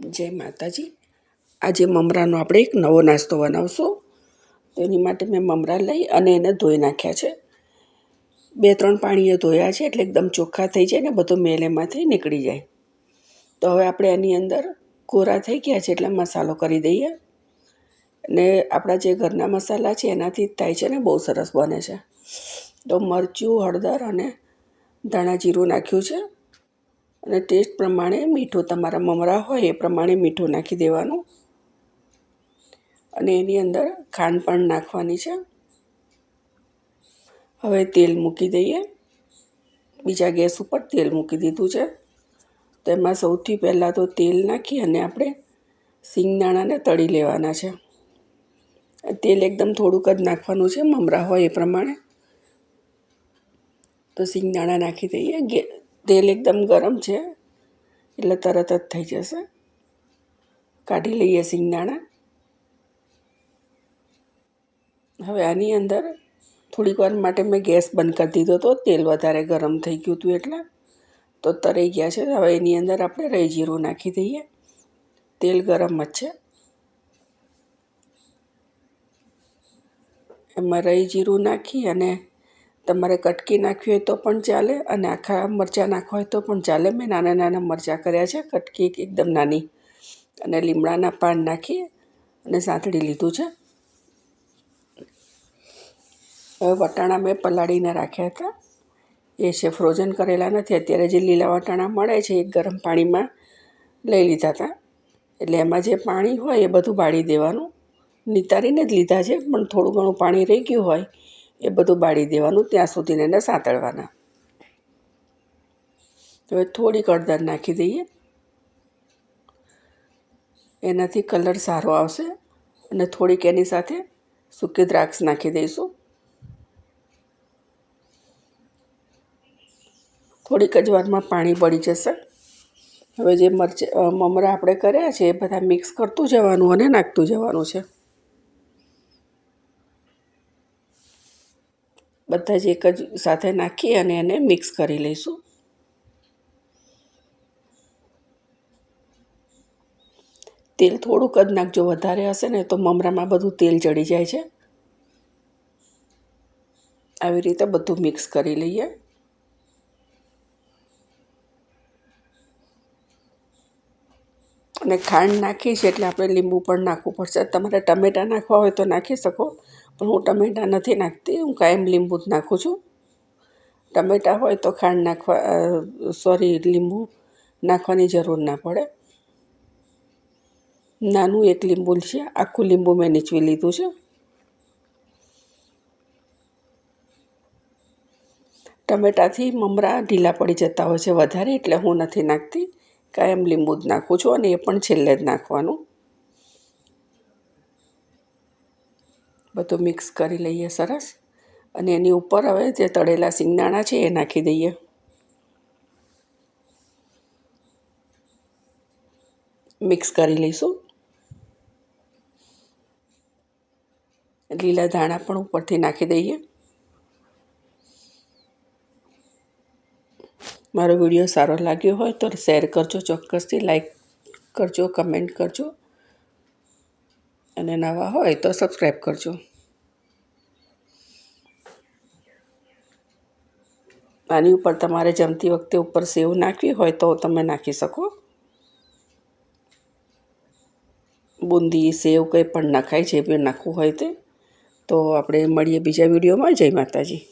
જય માતાજી. આજે મમરાનો આપણે એક નવો નાસ્તો બનાવશું. તો એની માટે મેં મમરા લઈ અને એને ધોઈ નાખ્યા છે. બે ત્રણ પાણીએ ધોયા છે એટલે એકદમ ચોખ્ખા થઈ જાય ને બધો મેલ એમાંથી નીકળી જાય. તો હવે આપણે એની અંદર કોરા થઈ ગયા છે એટલે મસાલો કરી દઈએ. ને આપણા જે ઘરના મસાલા છે એનાથી જ થાય છે ને બહુ સરસ બને છે. તો મરચું, હળદર અને ધાણા જીરું નાખ્યું છે. અને ટેસ્ટ પ્રમાણે મીઠું તમારા મમરા હોય એ પ્રમાણે મીઠું નાખી દેવાનું. અને એની અંદર ખાંડ પણ નાખવાની છે. હવે તેલ મૂકી દઈએ. બીજા ગેસ ઉપર તેલ મૂકી દીધું છે. તેમાં સૌથી પહેલાં તો તેલ નાખી અને આપણે સિંગદાણાને તળી લેવાના છે. તેલ એકદમ થોડુંક જ નાખવાનું છે, મમરા હોય એ પ્રમાણે. તો સિંગદાણા નાખી દઈએ. તેલ એકદમ ગરમ છે, એટલે તરત જ થઈ જશે. કાઢી લઈએ સિંગદાણા હવે આની અંદર થોડીક વાર માટે મેં ગેસ બંધ કરી દીધો હતો તેલ વધારે ગરમ થઈ ગયું હતું એટલે. તો તરી ગયા છે. હવે એની અંદર આપણે રહી જીરું નાખી દઈએ. તેલ ગરમ જ છે. એમાં રહી જીરું નાખી અને તમારે કટકી નાખવી હોય તો પણ ચાલે અને આખા મરચાં નાખવા હોય તો પણ ચાલે. મેં નાના નાના મરચાં કર્યા છે, કટકી એકદમ નાની. અને લીમડાના પાન નાખી અને સાંતળી લીધું છે. હવે વટાણા મેં પલાળીને રાખ્યા હતા. એ છે ફ્રોઝન કરેલા નથી. અત્યારે જે લીલા વટાણા મળે છે એ ગરમ પાણીમાં લઈ લીધા હતા. એટલે એમાં જે પાણી હોય એ બધું બાળી દેવાનું. નિતારીને જ લીધા છે, પણ થોડું ઘણું પાણી રહી ગયું હોય એ બધું બાળી દેવાનું, ત્યાં સુધીને એને સાંતળવાના. હવે થોડીક હળદર નાખી દઈએ. એનાથી કલર સારો આવશે અને થોડીક એની સાથે સૂકી દ્રાક્ષ નાખી દઈશું. થોડીક જ વારમાં પાણી બળી જશે. હવે જે મરચાં મમરા આપણે કર્યા છે એ બધા મિક્સ કરતું જવાનું અને નાખતું જવાનું છે. બધા જ એક જ સાથે નાખી અને એને મિક્સ કરી લઈશું. તેલ થોડુંક જ નાખજો, વધારે હશે ને તો મમરામાં બધું તેલ ચડી જાય છે. આવી રીતે બધું મિક્સ કરી લઈએ. અને ખાંડ નાખી છે એટલે આપણે લીંબુ પણ નાખવું પડશે. તમારે ટમેટાં નાખવા હોય તો નાખી શકો. હું ટમેટાં નથી નાખતી, હું કાયમ લીંબુ જ નાખું છું. ટમેટાં હોય તો ખાંડ નાખવા સોરી, લીંબુ નાખવાની જરૂર ના પડે. નાનું એક લીંબુ છે, આખું લીંબુ મેં નીચવી લીધું છે. ટમેટાથી મમરા ઢીલા પડી જતા હોય છે વધારે, એટલે હું નથી નાખતી. કાયમ લીંબુ જ નાખું છું અને એ પણ છેલ્લે જ નાખવાનું. બધું મિક્સ કરી લઈએ સરસ. અને એની ઉપર હવે જે તળેલા સિંગદાણા છે એ નાખી દઈએ. મિક્સ કરી લઈશું. લીલા ધાણા પણ ઉપરથી નાખી દઈએ. મારો વીડિયો સારો લાગ્યો હોય તો શેર કરજો, ચોક્કસથી લાઈક કરજો કમેન્ટ કરજો. અને નવા હોય તો સબસ્ક્રાઈબ કરજો. આની ઉપર તમારે જમતી વખતે ઉપર સેવ નાખવી હોય તો તમે નાખી શકો. બુંદી, સેવ કંઈ પણ નખાય છે બી નાખવું હોય તે. તો આપણે મળીએ બીજા વિડીયોમાં. જય માતાજી.